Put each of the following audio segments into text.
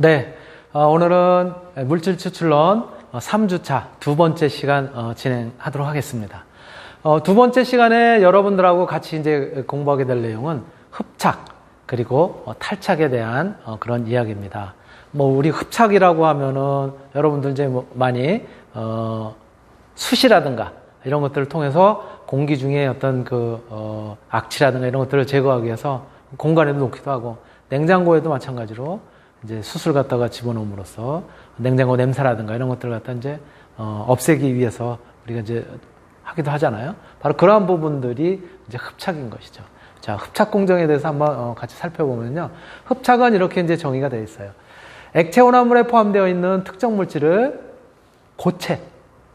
네, 어, 오늘은 물질 추출론 3주차 두 번째 시간 어, 진행하도록 하겠습니다. 어, 두 번째 시간에 여러분들하고 같이 이제 공부하게 될 내용은 흡착 그리고 어, 탈착에 대한 어, 그런 이야기입니다. 뭐 우리 흡착이라고 하면은 여러분들 이제 뭐 많이 어, 숯이라든가 이런 것들을 통해서 공기 중에 어떤 그 어, 악취라든가 이런 것들을 제거하기 위해서 공간에도 놓기도 하고 냉장고에도 마찬가지로 이제 수술 갖다가 집어넣음으로써 냉장고 냄새라든가 이런 것들을 갖다 이제 어, 없애기 위해서 우리가 이제 하기도 하잖아요. 바로 그러한 부분들이 이제 흡착인 것이죠. 자, 흡착 공정에 대해서 한번 어, 같이 살펴보면요. 흡착은 이렇게 이제 정의가 되어 있어요. 액체 혼합물에 포함되어 있는 특정 물질을 고체.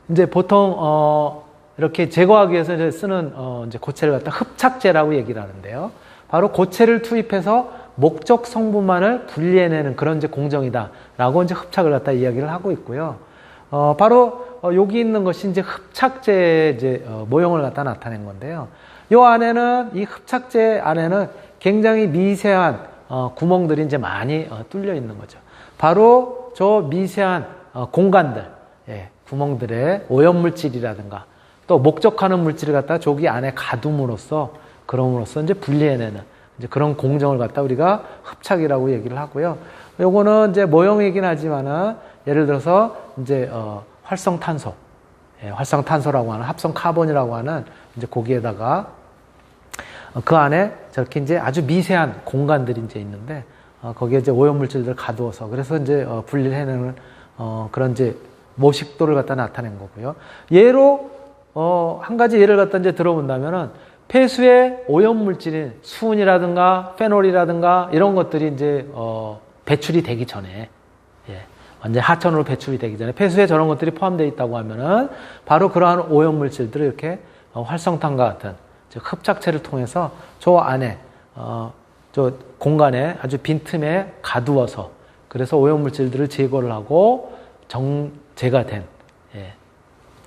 이제 보통 어, 이렇게 제거하기 위해서 이제 쓰는 어, 이제 고체를 갖다 흡착제라고 얘기를 하는데요. 바로 고체를 투입해서 목적 성분만을 분리해내는 그런 이제 공정이다라고 이제 흡착을 갖다 이야기를 하고 있고요. 어, 바로 어, 여기 있는 것이 이제 흡착제 이제 어, 모형을 갖다 나타낸 건데요. 이 안에는 이 흡착제 안에는 굉장히 미세한 어, 구멍들이 이제 많이 어, 뚫려 있는 거죠. 바로 저 미세한 어, 공간들, 예, 구멍들의 오염물질이라든가 또 목적하는 물질을 갖다 저기 안에 가둠으로써 그럼으로써 이제 분리해내는 이제 그런 공정을 갖다 우리가 흡착이라고 얘기를 하고요. 요거는 이제 모형이긴 하지만은 예를 들어서 이제 어, 활성탄소, 예, 활성탄소라고 하는 합성 카본이라고 하는 이제 거기에다가 어, 그 안에 저렇게 이제 아주 미세한 공간들이 이제 있는데 어, 거기에 이제 오염물질들을 가두어서 그래서 이제 어, 분리를 해내는 어, 그런 이제 모식도를 갖다 나타낸 거고요. 예로 어, 한 가지 예를 갖다 이제 들어본다면은 폐수의 오염물질인 수은이라든가 페놀이라든가 이런 것들이 이제 어, 배출이 되기 전에 예, 완전 하천으로 배출이 되기 전에 폐수에 저런 것들이 포함되어 있다고 하면은 바로 그러한 오염물질들을 이렇게 어, 활성탄과 같은 즉 흡착체를 통해서 저 안에 어, 저 공간에 아주 빈틈에 가두어서 그래서 오염물질들을 제거를 하고 정제가 된 예,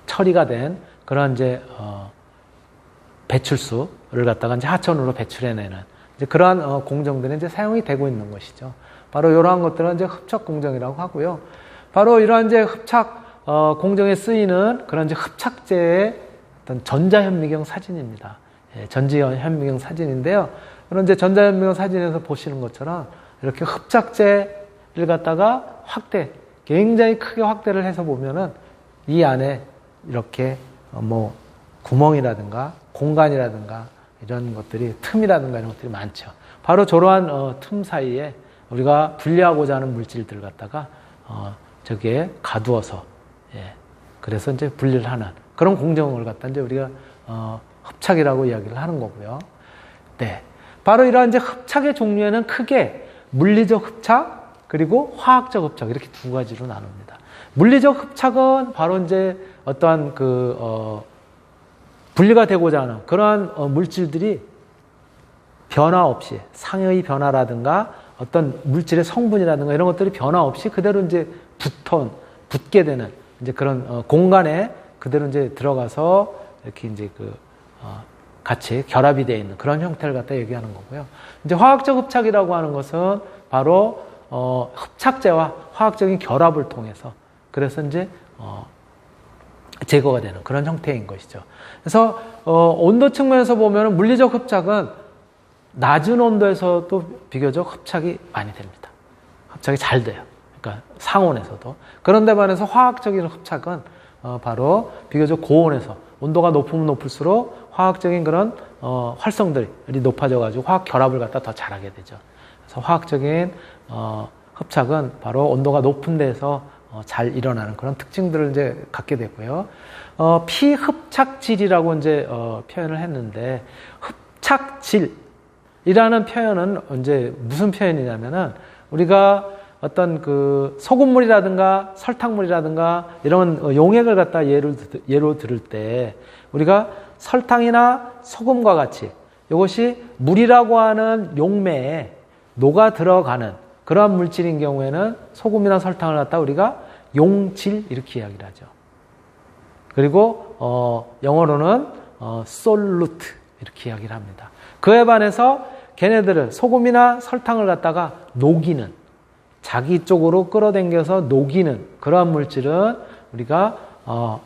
처리가 된 그런 이제 어, 배출수를 갖다가 이제 하천으로 배출해내는 이제 그러한 어, 공정들이 이제 사용이 되고 있는 것이죠. 바로 이러한 것들은 이제 흡착 공정이라고 하고요. 바로 이러한 이제 흡착 어, 공정에 쓰이는 그런 이제 흡착제의 어떤 전자현미경 사진입니다. 예, 전지현미경 사진인데요. 그런 이제 전자현미경 사진에서 보시는 것처럼 이렇게 흡착제를 갖다가 확대, 굉장히 크게 확대를 해서 보면은 이 안에 이렇게 어, 뭐 구멍이라든가 공간이라든가 이런 것들이 틈이라든가 이런 것들이 많죠. 바로 저러한 어, 틈 사이에 우리가 분리하고자 하는 물질들을 갖다가 어, 저기에 가두어서 예, 그래서 이제 분리를 하는 그런 공정을 갖다 이제 우리가 어, 흡착이라고 이야기를 하는 거고요. 네, 바로 이러한 이제 흡착의 종류에는 크게 물리적 흡착 그리고 화학적 흡착 이렇게 두 가지로 나눕니다. 물리적 흡착은 바로 이제 어떠한 그 어, 분리가 되고자 하는 그러한 어, 물질들이 변화 없이 상의 변화라든가 어떤 물질의 성분이라든가 이런 것들이 변화 없이 그대로 이제 붙어 붙게 되는 이제 그런 어, 공간에 그대로 이제 들어가서 이렇게 이제 그 어, 같이 결합이 되어 있는 그런 형태를 갖다 얘기하는 거고요. 이제 화학적 흡착이라고 하는 것은 바로 어, 흡착제와 화학적인 결합을 통해서 그래서 이제 어, 제거가 되는 그런 형태인 것이죠. 그래서 어, 온도 측면에서 보면 물리적 흡착은 낮은 온도에서도 비교적 흡착이 많이 됩니다. 흡착이 잘 돼요. 그러니까 상온에서도. 그런데 반해서 화학적인 흡착은 어, 바로 비교적 고온에서 온도가 높으면 높을수록 화학적인 그런 어, 활성들이 높아져 가지고 화학 결합을 갖다 더 잘하게 되죠. 그래서 화학적인 어, 흡착은 바로 온도가 높은 데서 어, 잘 일어나는 그런 특징들을 이제 갖게 되고요. 어, 피흡착질이라고 이제 어, 표현을 했는데 흡착질이라는 표현은 이제 무슨 표현이냐면은 우리가 어떤 그 소금물이라든가 설탕물이라든가 이런 용액을 갖다 예를 예로 들을 때 우리가 설탕이나 소금과 같이 이것이 물이라고 하는 용매에 녹아 들어가는 그러한 물질인 경우에는 소금이나 설탕을 갖다 우리가 용질 이렇게 이야기를 하죠. 그리고 어, 영어로는 어, 솔루트 이렇게 이야기를 합니다. 그에 반해서 걔네들은 소금이나 설탕을 갖다가 녹이는 자기 쪽으로 끌어당겨서 녹이는 그러한 물질은 우리가 어,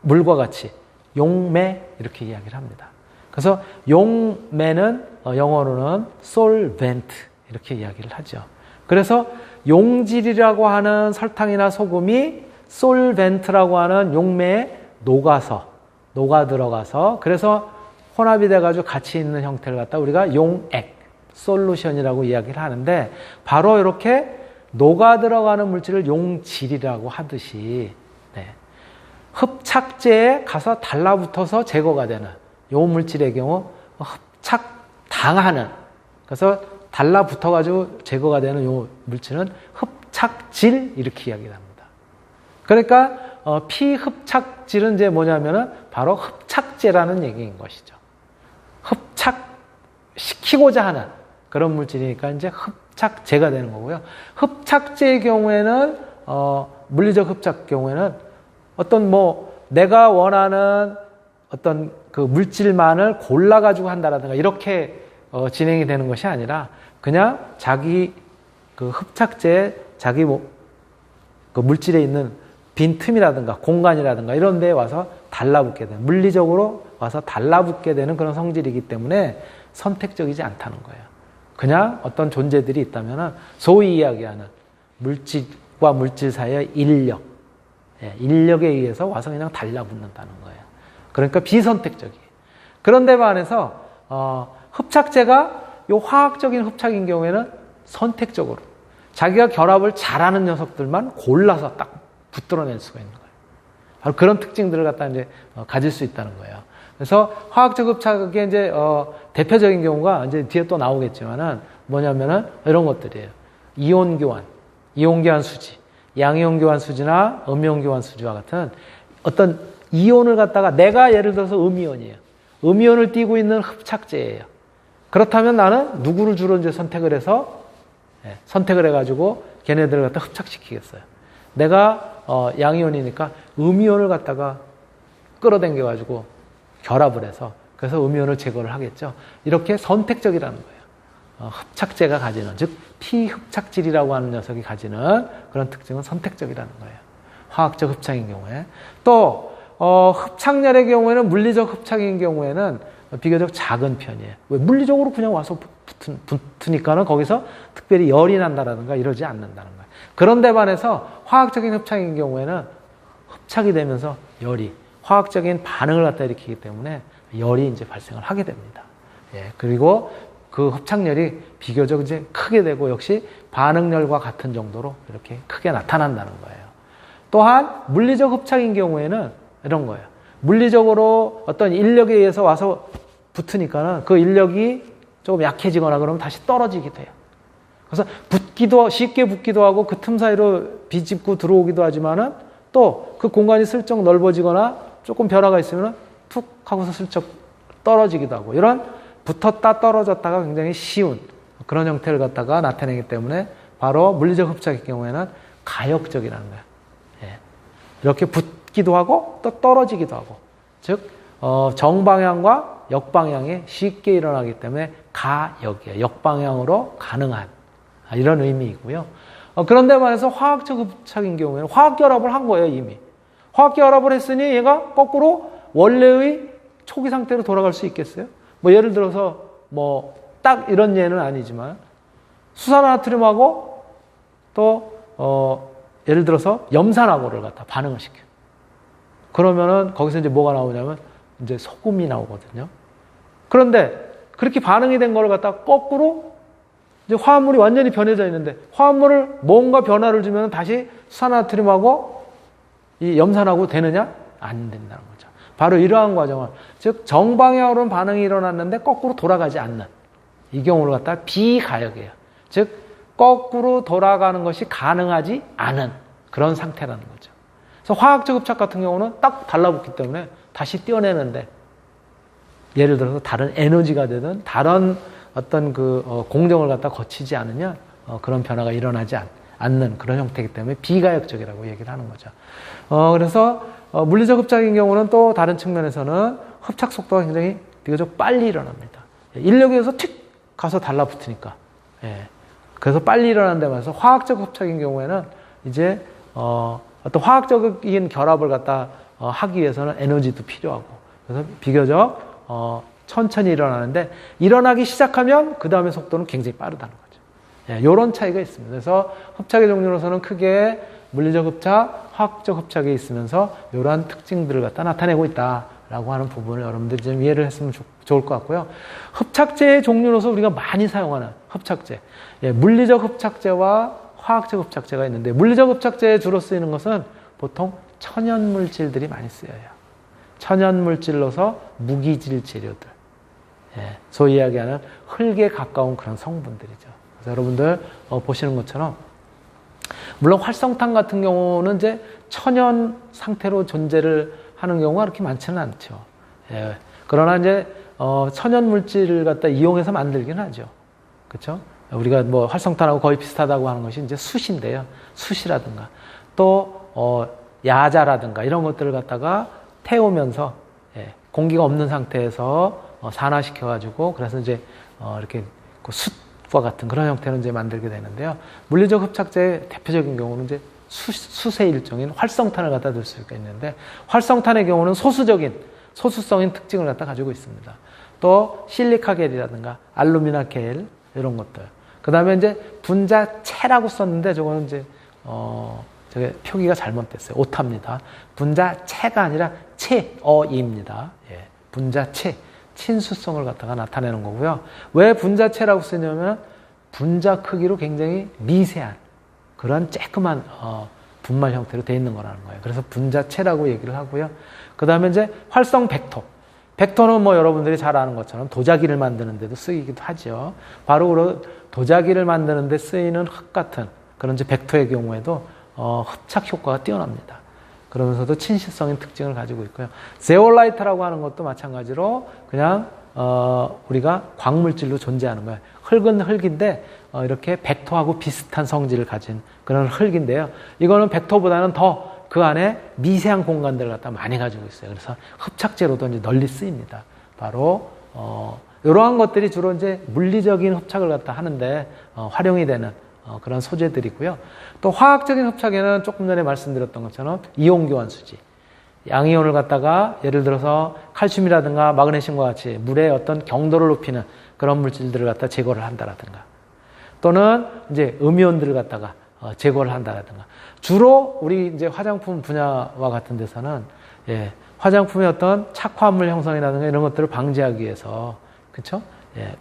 물과 같이 용매 이렇게 이야기를 합니다. 그래서 용매는 어, 영어로는 solvent 이렇게 이야기를 하죠. 그래서 용질이라고 하는 설탕이나 소금이 솔벤트라고 하는 용매에 녹아서 녹아 들어가서 그래서 혼합이 돼가지고 같이 있는 형태를 갖다 우리가 용액 솔루션이라고 이야기를 하는데 바로 이렇게 녹아 들어가는 물질을 용질이라고 하듯이 네. 흡착제에 가서 달라붙어서 제거가 되는 요 물질의 경우 흡착 당하는 그래서 달라붙어 가지고 제거가 되는 요 물질은 흡착질 이렇게 이야기합니다. 그러니까 어, 피흡착질은 이제 뭐냐면은 바로 흡착제라는 얘기인 것이죠. 흡착시키고자 하는 그런 물질이니까 이제 흡착제가 되는 거고요. 흡착제의 경우에는 어, 물리적 흡착 경우에는 어떤 뭐 내가 원하는 어떤 그 물질만을 골라 가지고 한다라든가 이렇게 어, 진행이 되는 것이 아니라 그냥 자기 그 흡착제에 자기 뭐, 그 물질에 있는 빈틈이라든가 공간이라든가 이런 데에 와서 달라붙게 되는 물리적으로 와서 달라붙게 되는 그런 성질이기 때문에 선택적이지 않다는 거예요. 그냥 어떤 존재들이 있다면 소위 이야기하는 물질과 물질 사이의 인력, 예, 인력에 의해서 와서 그냥 달라붙는다는 거예요. 그러니까 비선택적이에요. 그런데 반해서 어, 흡착제가 요 화학적인 흡착인 경우에는 선택적으로 자기가 결합을 잘하는 녀석들만 골라서 딱 붙들어낼 수가 있는 거예요. 바로 그런 특징들을 갖다 이제 어, 가질 수 있다는 거예요. 그래서 화학적 흡착의 이제 어, 대표적인 경우가 이제 뒤에 또 나오겠지만은 뭐냐면은 이런 것들이에요. 이온 교환, 이온 교환 수지, 양이온 교환 수지나 음이온 교환 수지와 같은 어떤 이온을 갖다가 내가 예를 들어서 음이온이에요. 음이온을 띠고 있는 흡착제예요. 그렇다면 나는 누구를 주로 이제 선택을 해서 예, 선택을 해가지고 걔네들을 갖다 흡착시키겠어요. 내가 어, 양이온이니까 음이온을 갖다가 끌어당겨가지고 결합을 해서 그래서 음이온을 제거를 하겠죠. 이렇게 선택적이라는 거예요. 어, 흡착제가 가지는 즉 피흡착질이라고 하는 녀석이 가지는 그런 특징은 선택적이라는 거예요. 화학적 흡착인 경우에 또 어, 흡착열의 경우에는 물리적 흡착인 경우에는 비교적 작은 편이에요. 왜 물리적으로 그냥 와서 붙은, 붙으니까는 거기서 특별히 열이 난다라든가 이러지 않는다는 거예요. 그런데 반해서 화학적인 흡착인 경우에는 흡착이 되면서 열이 화학적인 반응을 갖다 일으키기 때문에 열이 이제 발생을 하게 됩니다. 예, 그리고 그 흡착열이 비교적 이제 크게 되고 역시 반응열과 같은 정도로 이렇게 크게 나타난다는 거예요. 또한 물리적 흡착인 경우에는 이런 거예요. 물리적으로 어떤 인력에 의해서 와서 붙으니까는 그 인력이 조금 약해지거나 그러면 다시 떨어지기도 해요. 그래서 붙기도 쉽게 붙기도 하고 그 틈 사이로 비집고 들어오기도 하지만은 또 그 공간이 슬쩍 넓어지거나 조금 변화가 있으면 툭 하고서 슬쩍 떨어지기도 하고 이런 붙었다 떨어졌다가 굉장히 쉬운 그런 형태를 갖다가 나타내기 때문에 바로 물리적 흡착의 경우에는 가역적이라는 거예요. 예. 이렇게 붙기도 하고 또 떨어지기도 하고 즉 어, 정방향과 역방향에 쉽게 일어나기 때문에 가역이에요. 역방향으로 가능한 이런 의미이고요. 어, 그런데 말해서 화학적 흡착인 경우에는 화학 결합을 한 거예요 이미. 화학 결합을 했으니 얘가 거꾸로 원래의 초기 상태로 돌아갈 수 있겠어요? 뭐 예를 들어서 뭐 딱 이런 예는 아니지만 수산화트륨하고 또 어, 예를 들어서 염산하고를 갖다 반응을 시켜. 그러면은 거기서 이제 뭐가 나오냐면 이제 소금이 나오거든요. 그런데 그렇게 반응이 된 걸 갖다 거꾸로 이제 화합물이 완전히 변해져 있는데 화합물을 뭔가 변화를 주면 다시 수산화트륨하고 이 염산하고 되느냐? 안 된다는 거죠. 바로 이러한 과정을 즉 정방향으로는 반응이 일어났는데 거꾸로 돌아가지 않는 이 경우를 갖다 비가역이에요. 즉 거꾸로 돌아가는 것이 가능하지 않은 그런 상태라는 거죠. 그래서 화학적 흡착 같은 경우는 딱 달라붙기 때문에 다시 떼어내는데 예를 들어서 다른 에너지가 되든 다른 어떤 그 어, 공정을 갖다 거치지 않으면 어, 그런 변화가 일어나지 않, 는 그런 형태이기 때문에 비가역적이라고 얘기를 하는 거죠. 어, 그래서 어, 물리적 흡착인 경우는 또 다른 측면에서는 흡착 속도가 굉장히 비교적 빨리 일어납니다. 인력에 의해서 틱 가서 달라붙으니까. 예. 그래서 빨리 일어난다면서 화학적 흡착인 경우에는 이제 어, 어떤 화학적인 결합을 갖다 어, 하기 위해서는 에너지도 필요하고 그래서 비교적 어, 천천히 일어나는데 일어나기 시작하면 그 다음에 속도는 굉장히 빠르다는 거죠. 예, 이런 차이가 있습니다. 그래서 흡착의 종류로서는 크게 물리적 흡착, 화학적 흡착이 있으면서 이러한 특징들을 갖다 나타내고 있다라고 하는 부분을 여러분들이 좀 이해를 했으면 좋, 좋을 것 같고요. 흡착제의 종류로서 우리가 많이 사용하는 흡착제, 예, 물리적 흡착제와 화학적 흡착제가 있는데 물리적 흡착제에 주로 쓰이는 것은 보통 천연 물질들이 많이 쓰여요. 천연 물질로서 무기질 재료들, 예, 소위 이야기하는 흙에 가까운 그런 성분들이죠. 그래서 여러분들 어, 보시는 것처럼 물론 활성탄 같은 경우는 이제 천연 상태로 존재를 하는 경우가 그렇게 많지는 않죠. 예, 그러나 이제 어, 천연 물질을 갖다 이용해서 만들긴 하죠. 그렇죠? 우리가 뭐 활성탄하고 거의 비슷하다고 하는 것이 이제 숯인데요. 숯이라든가 또 어, 야자라든가 이런 것들을 갖다가 태우면서 예, 공기가 없는 상태에서 어, 산화시켜 가지고 그래서 이제 어, 이렇게 그 숯과 같은 그런 형태로 이제 만들게 되는데요. 물리적 흡착제의 대표적인 경우는 이제 수, 숯의 일종인 활성탄을 갖다 둘 수가 있는데 활성탄의 경우는 소수적인 소수성인 특징을 갖다 가지고 있습니다. 또 실리카겔이라든가 알루미나겔 이런 것들. 그 다음에 이제 분자체라고 썼는데 저거는 이제 어 저게 표기가 잘못됐어요. 오타입니다. 분자체가 아니라 체어입니다. 예. 분자체 친수성을 갖다가 나타내는 거고요. 왜 분자체라고 쓰냐면 분자 크기로 굉장히 미세한 그런 쬐끄만 어, 분말 형태로 되어 있는 거라는 거예요. 그래서 분자체라고 얘기를 하고요. 그 다음에 이제 활성 벡터. 벡터는 뭐 여러분들이 잘 아는 것처럼 도자기를 만드는 데도 쓰이기도 하죠. 바로 그런 도자기를 만드는 데 쓰이는 흙 같은 그런 이제 벡터의 경우에도 어, 흡착 효과가 뛰어납니다. 그러면서도 친실성인 특징을 가지고 있고요. 제올라이트라고 하는 것도 마찬가지로 그냥 어, 우리가 광물질로 존재하는 거예요. 흙은 흙인데 어, 이렇게 벡터하고 비슷한 성질을 가진 그런 흙인데요. 이거는 벡터보다는 더 그 안에 미세한 공간들을 갖다 많이 가지고 있어요. 그래서 흡착제로도 이제 널리 쓰입니다. 바로 어, 이러한 것들이 주로 이제 물리적인 흡착을 갖다 하는데 어, 활용이 되는 어, 그런 소재들이고요. 또 화학적인 흡착에는 조금 전에 말씀드렸던 것처럼 이온 교환 수지. 양이온을 갖다가 예를 들어서 칼슘이라든가 마그네슘과 같이 물의 어떤 경도를 높이는 그런 물질들을 갖다 제거를 한다라든가 또는 이제 음이온들을 갖다가 어, 제거를 한다라든가 주로 우리 이제 화장품 분야와 같은 데서는 예, 화장품의 어떤 착화물 형성이라든가 이런 것들을 방지하기 위해서 그렇죠? 예.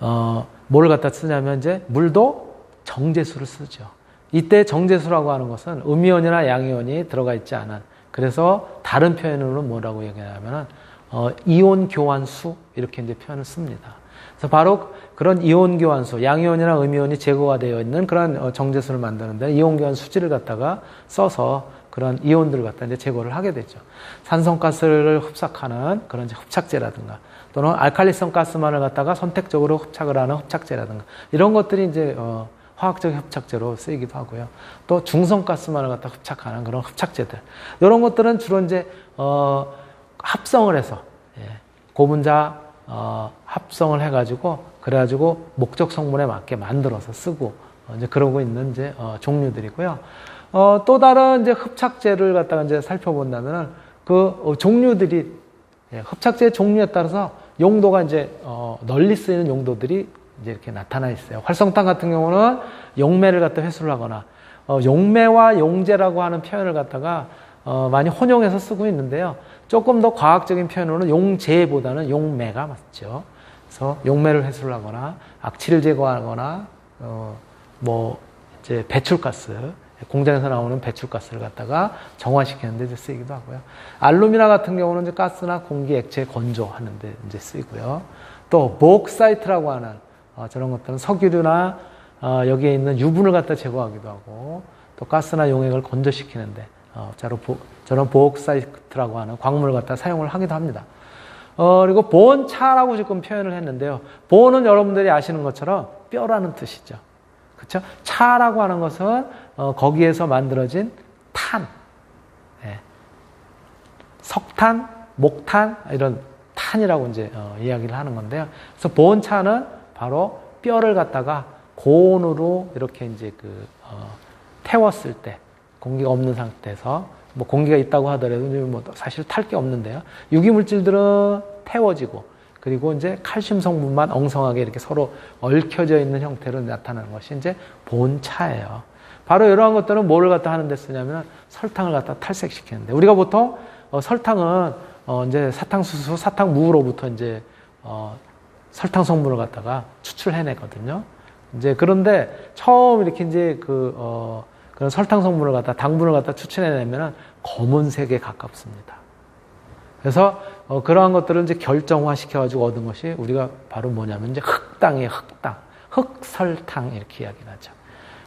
어, 뭘 갖다 쓰냐면 이제 물도 정제수를 쓰죠. 이때 정제수라고 하는 것은 음이온이나 양이온이 들어가 있지 않은 그래서 다른 표현으로 뭐라고 얘기하냐면은 어, 이온 교환수 이렇게 이제 표현을 씁니다. 그래서 바로 그런 이온 교환수, 양이온이나 음이온이 제거가 되어 있는 그런 어, 정제수를 만드는데 이온 교환 수지를 갖다가 써서 그런 이온들을 갖다 이제 제거를 하게 되죠. 산성가스를 흡착하는 그런 흡착제라든가 또는 알칼리성 가스만을 갖다가 선택적으로 흡착을 하는 흡착제라든가 이런 것들이 이제 어, 화학적 흡착제로 쓰이기도 하고요. 또 중성 가스만을 갖다 흡착하는 그런 흡착제들 이런 것들은 주로 이제 어, 합성을 해서 예, 고분자 어, 합성을 해가지고 그래가지고 목적 성분에 맞게 만들어서 쓰고 어, 이제 그러고 있는 이제 어, 종류들이고요. 어, 또 다른 이제 흡착제를 갖다가 이제 살펴본다면은 그 어, 종류들이 예, 흡착제 종류에 따라서 용도가 이제 어, 널리 쓰이는 용도들이 이제 이렇게 나타나 있어요. 활성탄 같은 경우는 용매를 갖다 회수를 하거나 어, 용매와 용제라고 하는 표현을 갖다가 어, 많이 혼용해서 쓰고 있는데요. 조금 더 과학적인 표현으로는 용제보다는 용매가 맞죠. 그래서 용매를 회수를 하거나 악취를 제거하거나 어, 뭐 이제 배출가스 공장에서 나오는 배출가스를 갖다가 정화시키는 데 쓰이기도 하고요. 알루미나 같은 경우는 이제 가스나 공기, 액체 건조하는 데 이제 쓰이고요. 또 복사이트라고 하는 어, 저런 것들은 석유류나 어, 여기에 있는 유분을 갖다 제거하기도 하고 또 가스나 용액을 건조시키는데 어, 저런 복사이트라고 하는 광물을 갖다 사용을 하기도 합니다. 어, 그리고 보온차라고 지금 표현을 했는데요. 보온은 여러분들이 아시는 것처럼 뼈라는 뜻이죠. 그렇죠? 차라고 하는 것은 어, 거기에서 만들어진 탄, 예. 석탄, 목탄 이런 탄이라고 이제 어, 이야기를 하는 건데요. 그래서 보온차는 바로 뼈를 갖다가 고온으로 이렇게 이제 그 어, 태웠을 때 공기가 없는 상태에서 뭐 공기가 있다고 하더라도 뭐 사실 탈 게 없는데요. 유기 물질들은 태워지고 그리고 이제 칼슘 성분만 엉성하게 이렇게 서로 얽혀져 있는 형태로 나타나는 것이 이제 본차예요. 바로 이러한 것들은 뭐를 갖다 하는데 쓰냐면 설탕을 갖다 탈색시키는데 우리가 보통 어, 설탕은 어, 이제 사탕수수, 사탕무로부터 이제 어, 설탕 성분을 갖다가 추출해내거든요. 이제 그런데 처음 이렇게 이제 그 어, 그런 설탕 성분을 갖다 당분을 갖다 추출해내면 검은색에 가깝습니다. 그래서 어, 그러한 것들을 이제 결정화 시켜가지고 얻은 것이 우리가 바로 뭐냐면 이제 흑당이에요, 흑당. 흑설탕 이렇게 이야기를 하죠.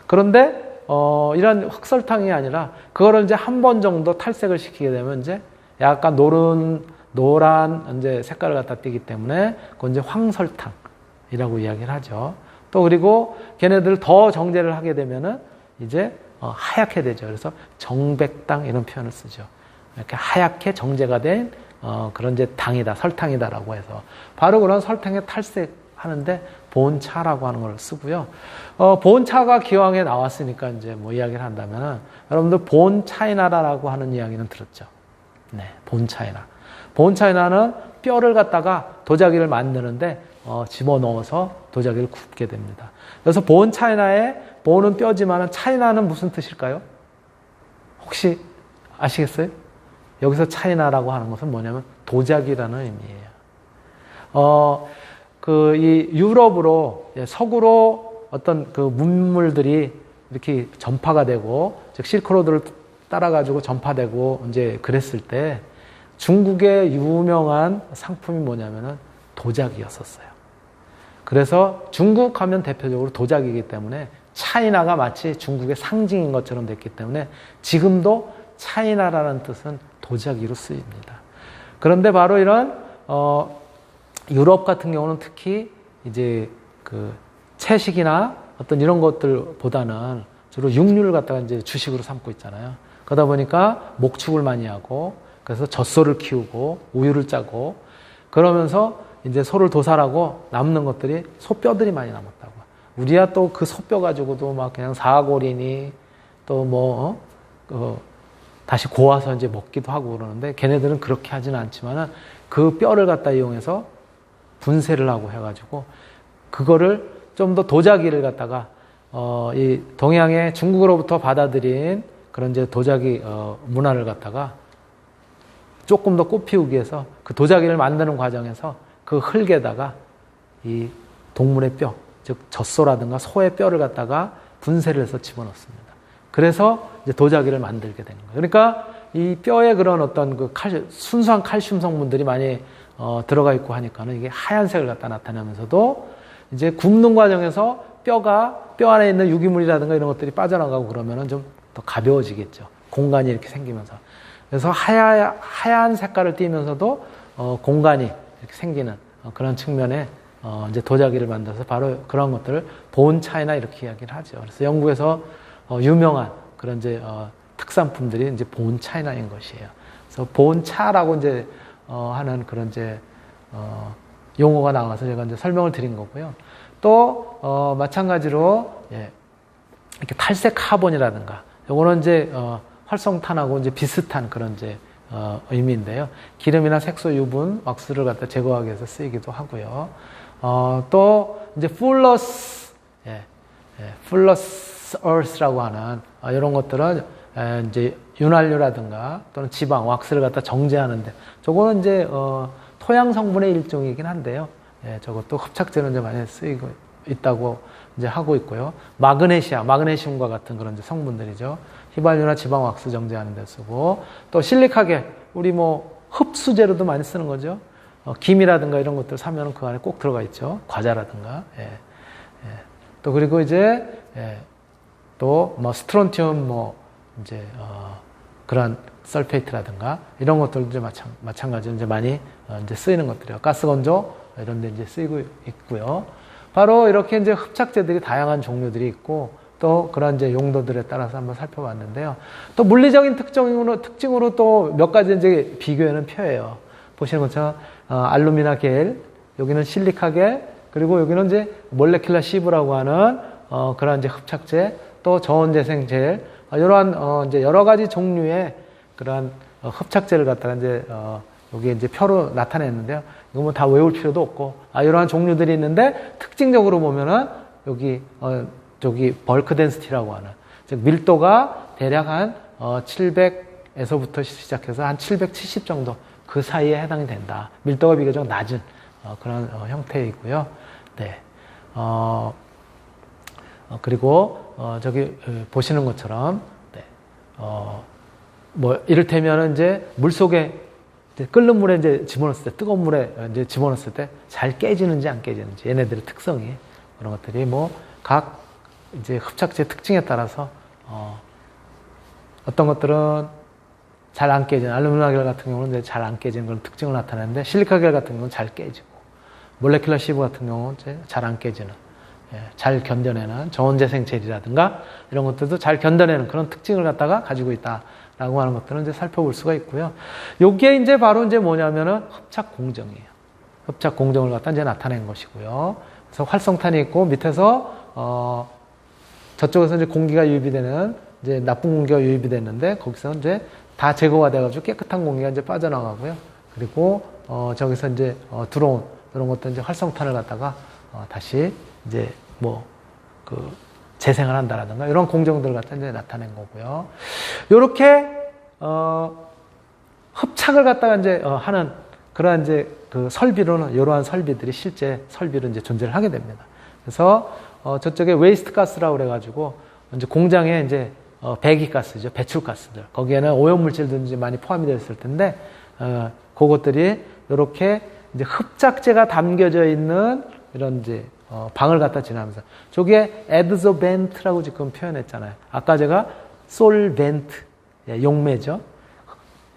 그런데 어, 이런 흑설탕이 아니라 그거를 이제 한 번 정도 탈색을 시키게 되면 이제 약간 노른 노란 이제 색깔을 갖다 띠기 때문에 그건 이제 황설탕이라고 이야기를 하죠. 또 그리고 걔네들 더 정제를 하게 되면은 이제 어, 하얗게 되죠. 그래서 정백당 이런 표현을 쓰죠. 이렇게 하얗게 정제가 된 어, 그런 이제 당이다, 설탕이다라고 해서 바로 그런 설탕의 탈색하는데 본차라고 하는 걸 쓰고요. 어, 본차가 기왕에 나왔으니까 이제 뭐 이야기를 한다면은 여러분들 본차이나라라고 하는 이야기는 들었죠. 네, 본차이나. 본차이나는 뼈를 갖다가 도자기를 만드는데 어, 집어 넣어서 도자기를 굽게 됩니다. 그래서 본차이나의 본은 뼈지만은 차이나는 무슨 뜻일까요? 혹시 아시겠어요? 여기서 차이나라고 하는 것은 뭐냐면 도자기라는 의미예요. 어, 그, 이 유럽으로, 예, 서구로 어떤 그 문물들이 이렇게 전파가 되고, 즉, 실크로드를 따라 가지고 전파되고, 이제 그랬을 때 중국의 유명한 상품이 뭐냐면은 도자기였었어요. 그래서 중국 하면 대표적으로 도자기이기 때문에 차이나가 마치 중국의 상징인 것처럼 됐기 때문에 지금도 차이나라는 뜻은 도자기로 쓰입니다. 그런데 바로 이런 어, 유럽 같은 경우는 특히 이제 그 채식이나 어떤 이런 것들보다는 주로 육류를 갖다가 이제 주식으로 삼고 있잖아요. 그러다 보니까 목축을 많이 하고 그래서 젖소를 키우고 우유를 짜고 그러면서 이제 소를 도살하고 남는 것들이 소뼈들이 많이 남았다고. 우리야 또 그 소뼈 가지고도 막 그냥 사골이니 또뭐 어? 어, 다시 고아서 이제 먹기도 하고 그러는데 걔네들은 그렇게 하지는 않지만은 그 뼈를 갖다 이용해서 분쇄를 하고 해가지고 그거를 좀 더 도자기를 갖다가 어, 이 동양의 중국으로부터 받아들인 그런 이제 도자기 어, 문화를 갖다가 조금 더 꽃피우기 위해서 그 도자기를 만드는 과정에서 그 흙에다가 이 동물의 뼈, 즉 젖소라든가 소의 뼈를 갖다가 분쇄를 해서 집어넣습니다. 그래서 이제 도자기를 만들게 되는 거예요. 그러니까 이 뼈에 그런 어떤 그 칼, 순수한 칼슘 성분들이 많이 어, 들어가 있고 하니까는 이게 하얀색을 갖다 나타나면서도 이제 굽는 과정에서 뼈가 뼈 안에 있는 유기물이라든가 이런 것들이 빠져나가고 그러면은 좀 더 가벼워지겠죠. 공간이 이렇게 생기면서. 그래서 하얀, 하얀 색깔을 띠면서도 어, 공간이 이렇게 생기는 어, 그런 측면에 어, 이제 도자기를 만들어서 바로 그런 것들을 본 차이나 이렇게 이야기를 하죠. 그래서 영국에서 어, 유명한 그런 이제 어, 특산품들이 이제 본 차이나인 것이에요. 그래서 본 차라고 이제 어, 하는 그런 이제 어, 용어가 나와서 제가 이제 설명을 드린 거고요. 또 어, 마찬가지로 예, 이렇게 탈색 카본이라든가 요거는 이제 어, 활성탄하고 이제 비슷한 그런 이제 어, 의미인데요. 기름이나 색소, 유분, 왁스를 갖다 제거하기 위해서 쓰이기도 하고요. 어, 또 이제 풀러스, 예, 예, 풀러스 얼스라고 하는 어, 이런 것들은 에, 이제 윤활유라든가 또는 지방, 왁스를 갖다 정제하는데 저거는 이제 어, 토양 성분의 일종이긴 한데요. 예, 저것도 흡착제로 이제 많이 쓰이고 있다고 이제 하고 있고요. 마그네시아, 마그네슘과 같은 그런 성분들이죠. 휘발유나 지방 왁스 정제하는 데 쓰고 또 실리카겔 우리 뭐 흡수제로도 많이 쓰는 거죠. 어, 김이라든가 이런 것들 사면 그 안에 꼭 들어가 있죠. 과자라든가. 예. 예. 또 그리고 이제 예. 또 뭐 스트론튬 뭐 이제 어, 그런 설페이트라든가 이런 것들도 이제 마찬, 마찬가지로 이제 많이 어, 이제 쓰이는 것들이요. 가스 건조 이런 데 이제 쓰이고 있고요. 바로 이렇게 이제 흡착제들이 다양한 종류들이 있고 또 그런 이제 용도들에 따라서 한번 살펴봤는데요. 또 물리적인 특징으로 특징으로 또 몇 가지 이제 비교하는 표예요. 보시는 것처럼 어, 알루미나 겔, 여기는 실리카 겔, 그리고 여기는 이제 몰레큘라 시브라고 하는 어, 그런 이제 흡착제, 또 저온재생 젤, 어, 이러한 어, 이제 여러 가지 종류의 그런 어, 흡착제를 갖다가 이제 어, 여기 이제 표로 나타냈는데요. 이거 뭐 다 외울 필요도 없고, 아, 이러한 종류들이 있는데 특징적으로 보면은 여기 어, 저기 벌크 덴스티라고 하는 즉 밀도가 대략 한 어, 700에서부터 시작해서 한 770 정도 그 사이에 해당이 된다. 밀도가 비교적 낮은 어, 그런 어, 형태이고요. 네. 어, 어, 그리고 어, 저기 어, 보시는 것처럼 네. 어, 뭐 이를테면 이제 물 속에 이제 끓는 물에 이제 집어넣었을 때 뜨거운 물에 이제 집어넣었을 때 잘 깨지는지 안 깨지는지 얘네들의 특성이 그런 것들이 뭐 각 이제 흡착제 특징에 따라서 어, 어떤 것들은 잘 안 깨지는 알루미늄 같은 경우는 잘 안 깨지는 그런 특징을 나타내는데 실리카 겔 같은 경우는 잘 깨지고 몰레큘러 시브 같은 경우는 잘 안 깨지는 예, 잘 견뎌내는 저온재생 젤이라든가 이런 것들도 잘 견뎌내는 그런 특징을 갖다가 가지고 있다라고 하는 것들은 이제 살펴볼 수가 있고요. 요게 이제 바로 이제 뭐냐면은 흡착 공정이에요. 흡착 공정을 갖다 이제 나타낸 것이고요. 그래서 활성탄이 있고 밑에서 어 저쪽에서 이제 공기가 유입이 되는 이제 나쁜 공기가 유입이 됐는데 거기서 이제 다 제거가 돼가지고 깨끗한 공기가 이제 빠져나가고요. 그리고 어 저기서 이제 어 들어온 그런 것도 이제 활성탄을 갖다가 어 다시 이제 뭐그 재생을 한다라든가 이런 공정들을 갖다 이제 나타낸 거고요. 요렇게 어 흡착을 갖다가 이제 어 하는 그러한 이제 그 설비로는 이러한 설비들이 실제 설비로 이제 존재를 하게 됩니다. 그래서 어 저쪽에 웨이스트 가스라고 그래가지고 이제 공장에 이제 어 배기가스죠 배출가스들 거기에는 오염물질도 이제 많이 포함이 되어 있을 텐데 어 그것들이 이렇게 이제 흡착제가 담겨져 있는 이런 이제 어, 방을 갖다 지나면서 저게 에드소벤트라고 지금 표현했잖아요. 아까 제가 솔벤트 예, 용매죠.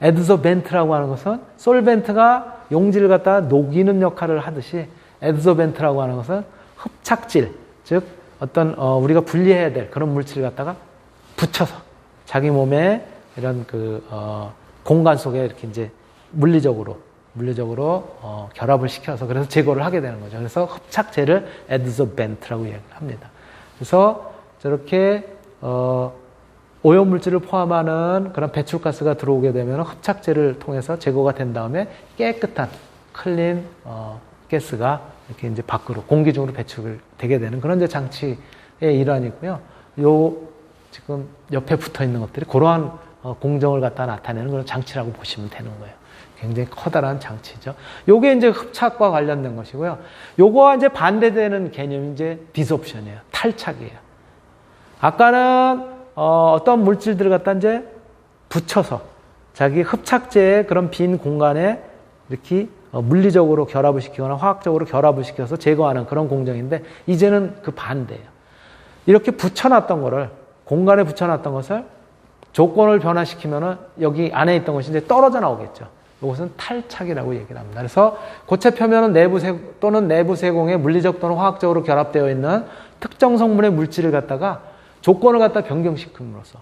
에드소벤트라고 하는 것은 솔벤트가 용질을 갖다 녹이는 역할을 하듯이 에드소벤트라고 하는 것은 흡착질 즉 어떤 어, 우리가 분리해야 될 그런 물질을 갖다가 붙여서 자기 몸에 이런 그 어, 공간 속에 이렇게 이제 물리적으로 물리적으로 어, 결합을 시켜서 그래서 제거를 하게 되는 거죠. 그래서 흡착제를 에드소벤트라고 얘기를 합니다. 그래서 저렇게 어, 오염 물질을 포함하는 그런 배출가스가 들어오게 되면 흡착제를 통해서 제거가 된 다음에 깨끗한 클린 어, 가스가 이렇게 이제 밖으로 공기 중으로 배출되게 되는 그런 이제 장치의 일환이고요. 요 지금 옆에 붙어 있는 것들이 그러한 어, 공정을 갖다 나타내는 그런 장치라고 보시면 되는 거예요. 굉장히 커다란 장치죠. 요게 이제 흡착과 관련된 것이고요. 요거와 이제 반대되는 개념이 이제 디섭션이에요. 탈착이에요. 아까는 어, 떤 물질들을 갖다 이제 붙여서 자기 흡착제의 그런 빈 공간에 이렇게 어, 물리적으로 결합을 시키거나 화학적으로 결합을 시켜서 제거하는 그런 공정인데 이제는 그 반대예요. 이렇게 붙여놨던 거를 공간에 붙여놨던 것을 조건을 변화시키면은 여기 안에 있던 것이 이제 떨어져 나오겠죠. 이것은 탈착이라고 얘기를 합니다. 그래서 고체 표면은 내부 세, 또는 내부 세공에 물리적 또는 화학적으로 결합되어 있는 특정 성분의 물질을 갖다가 조건을 갖다 변경시킴으로써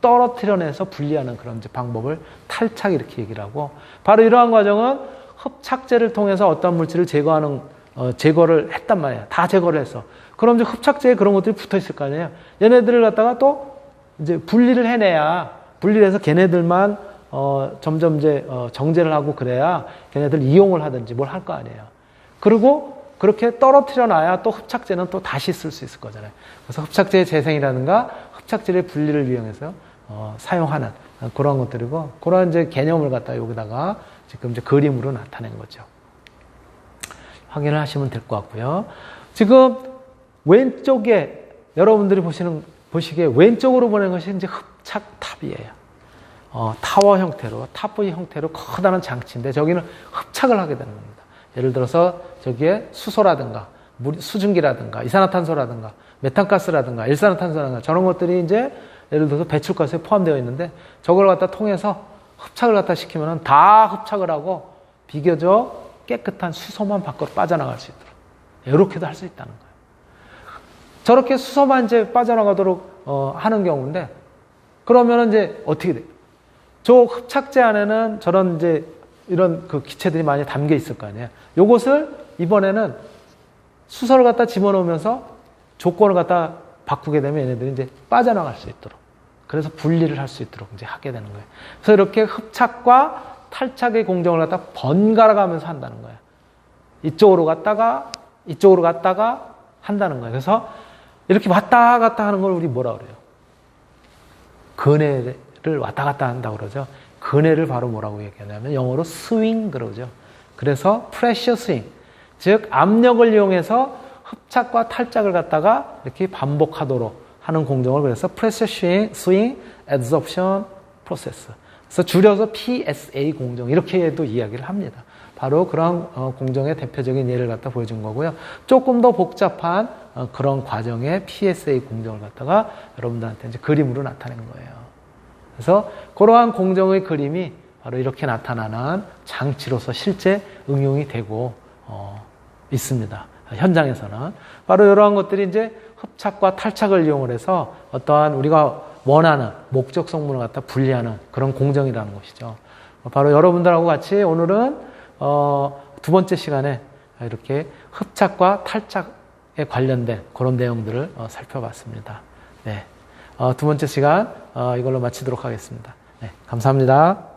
떨어뜨려내서 분리하는 그런 방법을 탈착 이렇게 얘기를 하고 바로 이러한 과정은 흡착제를 통해서 어떤 물질을 제거하는 어, 제거를 했단 말이에요. 다 제거를 했어. 그럼 이제 흡착제에 그런 것들이 붙어 있을 거 아니에요. 얘네들을 갖다가 또 이제 분리를 해내야 분리를 해서 걔네들만 어, 점점 이제 어, 정제를 하고 그래야 걔네들 이용을 하든지 뭘 할 거 아니에요. 그리고 그렇게 떨어뜨려 놔야 또 흡착제는 또 다시 쓸 수 있을 거잖아요. 그래서 흡착제의 재생이라든가 흡착제의 분리를 이용해서 어, 사용하는 그런 것들이고 그런 이제 개념을 갖다 여기다가 지금 이제 그림으로 나타낸 거죠. 확인을 하시면 될 것 같고요. 지금 왼쪽에 여러분들이 보시는 보시기에 왼쪽으로 보낸 것이 이제 흡착탑이에요. 어, 타워 형태로, 탑의 형태로 커다란 장치인데 저기는 흡착을 하게 되는 겁니다. 예를 들어서 저기에 수소라든가 물, 수증기라든가 이산화탄소라든가 메탄가스라든가 일산화탄소라든가 저런 것들이 이제 예를 들어서 배출가스에 포함되어 있는데 저걸 갖다 통해서 흡착을 갖다 시키면 다 흡착을 하고 비교적 깨끗한 수소만 밖으로 빠져나갈 수 있도록 이렇게도 할 수 있다는 거예요. 저렇게 수소만 이제 빠져나가도록 어, 하는 경우인데 그러면 이제 어떻게 돼요? 저 흡착제 안에는 저런 이제 이런 그 기체들이 많이 담겨 있을 거 아니에요. 요것을 이번에는 수소를 갖다 집어넣으면서 조건을 갖다 바꾸게 되면 얘네들이 이제 빠져나갈 수 있도록 그래서 분리를 할 수 있도록 이제 하게 되는 거예요. 그래서 이렇게 흡착과 탈착의 공정을 갖다 번갈아 가면서 한다는 거예요. 이쪽으로 갔다가 이쪽으로 갔다가 한다는 거예요. 그래서 이렇게 왔다 갔다 하는 걸 우리 뭐라 그래요? 근해 를 왔다 갔다 한다고 그러죠. 근해를 바로 뭐라고 얘기하냐면 영어로 스윙 그러죠. 그래서 프레셔 스윙. 즉 압력을 이용해서 흡착과 탈착을 갖다가 이렇게 반복하도록 하는 공정을 그래서 프레셔 스윙, 스윙 애드sorption 프로세스. 그래서 줄여서 PSA 공정 이렇게도 이야기를 합니다. 바로 그런 어, 공정의 대표적인 예를 갖다 보여준 거고요. 조금 더 복잡한 어, 그런 과정의 PSA 공정을 갖다가 여러분들한테 이제 그림으로 나타낸 거예요. 그래서 그러한 공정의 그림이 바로 이렇게 나타나는 장치로서 실제 응용이 되고 어, 있습니다. 현장에서는 바로 이러한 것들이 이제 흡착과 탈착을 이용을 해서 어떠한 우리가 원하는 목적 성분을 갖다 분리하는 그런 공정이라는 것이죠. 바로 여러분들하고 같이 오늘은 어, 두 번째 시간에 이렇게 흡착과 탈착에 관련된 그런 내용들을 어, 살펴봤습니다. 네. 어, 두 번째 시간 어, 이걸로 마치도록 하겠습니다. 네, 감사합니다.